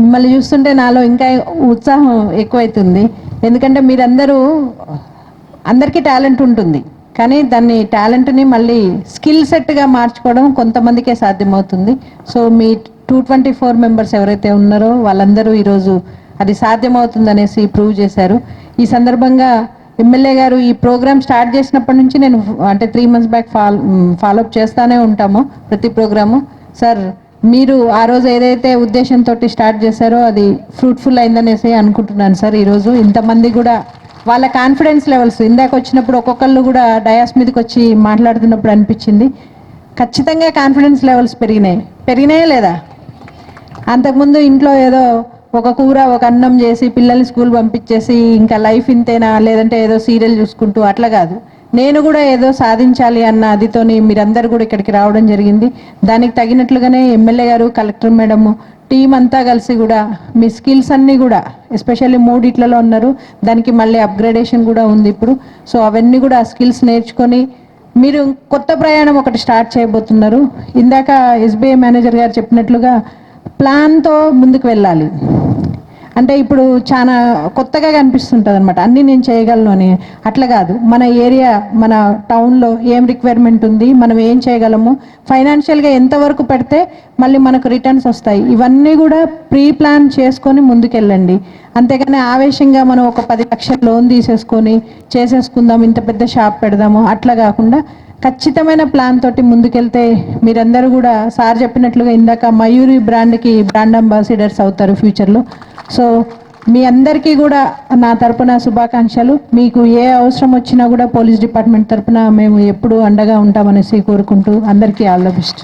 మిమ్మల్ని చూస్తుంటే నాలో ఇంకా ఉత్సాహం ఎక్కువైతుంది. ఎందుకంటే మీరందరూ అందరికీ టాలెంట్ ఉంటుంది. కానీ దాన్ని టాలెంట్ని మళ్ళీ స్కిల్ సెట్గా మార్చుకోవడం కొంతమందికే సాధ్యమవుతుంది. సో మీ టూ ట్వంటీ ఫోర్ మెంబర్స్ ఎవరైతే ఉన్నారో వాళ్ళందరూ ఈరోజు అది సాధ్యమవుతుంది అనేసి ప్రూవ్ చేశారు. ఈ సందర్భంగా ఎమ్మెల్యే గారు ఈ ప్రోగ్రామ్ స్టార్ట్ చేసినప్పటి నుంచి నేను అంటే three months back follow follow up చేస్తానే ఉంటాము ప్రతి ప్రోగ్రాము. సార్ మీరు ఆ రోజు ఏదైతే ఉద్దేశంతో స్టార్ట్ చేశారో అది ఫ్రూట్ఫుల్ అయిందనేసి అనుకుంటున్నాను సార్. ఈరోజు ఇంతమంది కూడా వాళ్ళ కాన్ఫిడెన్స్ లెవెల్స్ ఇందాక వచ్చినప్పుడు ఒక్కొక్కళ్ళు కూడా డయాస్ మీదకి వచ్చి మాట్లాడుతున్నప్పుడు అనిపించింది. ఖచ్చితంగా కాన్ఫిడెన్స్ లెవెల్స్ పెరిగినాయి. పెరిగినాయా లేదా? అంతకుముందు ఇంట్లో ఏదో ఒక కూర ఒక అన్నం చేసి పిల్లల్ని స్కూల్ పంపించేసి ఇంకా లైఫ్ ఇంతేనా? లేదంటే ఏదో సీరియల్ చూసుకుంటూ అట్లా కాదు. నేను కూడా ఏదో సాధించాలి అన్న అదితోని మీరందరూ కూడా ఇక్కడికి రావడం జరిగింది. దానికి తగినట్లుగానే ఎమ్మెల్యే గారు కలెక్టర్ మేడము టీం అంతా కలిసి కూడా మీ స్కిల్స్ అన్నీ కూడా ఎస్పెషల్లీ మూడిట్లలో ఉన్నారు. దానికి మళ్ళీ అప్గ్రేడేషన్ కూడా ఉంది ఇప్పుడు. సో అవన్నీ కూడా ఆ స్కిల్స్ నేర్చుకొని మీరు కొత్త ప్రయాణం ఒకటి స్టార్ట్ చేయబోతున్నారు. ఇందాక ఎస్బీఐ మేనేజర్ గారు చెప్పినట్లుగా ప్లాన్తో ముందుకు వెళ్ళాలి. అంటే ఇప్పుడు చాలా కొత్తగా కనిపిస్తుంటుంది అనమాట అన్నీ నేను చేయగలను అని. అట్లా కాదు. మన ఏరియా మన టౌన్లో ఏం రిక్వైర్మెంట్ ఉంది మనం ఏం చేయగలము ఫైనాన్షియల్గా ఎంతవరకు పెడితే మళ్ళీ మనకు రిటర్న్స్ వస్తాయి. ఇవన్నీ కూడా ప్రీ ప్లాన్ చేసుకొని ముందుకెళ్ళండి. అంతేగాని ఆవేశంగా మనం ఒక పది లక్షల లోన్ తీసేసుకొని చేసేసుకుందాం ఇంత పెద్ద షాప్ పెడదాము అట్లా కాకుండా ఖచ్చితమైన ప్లాన్ తోటి ముందుకెళ్తే మీరందరూ కూడా సార్ చెప్పినట్లుగా ఇందాక మయూరి బ్రాండ్కి బ్రాండ్ అంబాసిడర్స్ అవుతారు ఫ్యూచర్లో. సో మీ అందరికీ కూడా నా తరపున శుభాకాంక్షలు. మీకు ఏ అవసరం వచ్చినా కూడా పోలీస్ డిపార్ట్మెంట్ తరపున మేము ఎప్పుడు అండగా ఉంటామనేసి కోరుకుంటూ అందరికీ ఆల్ ద బెస్ట్.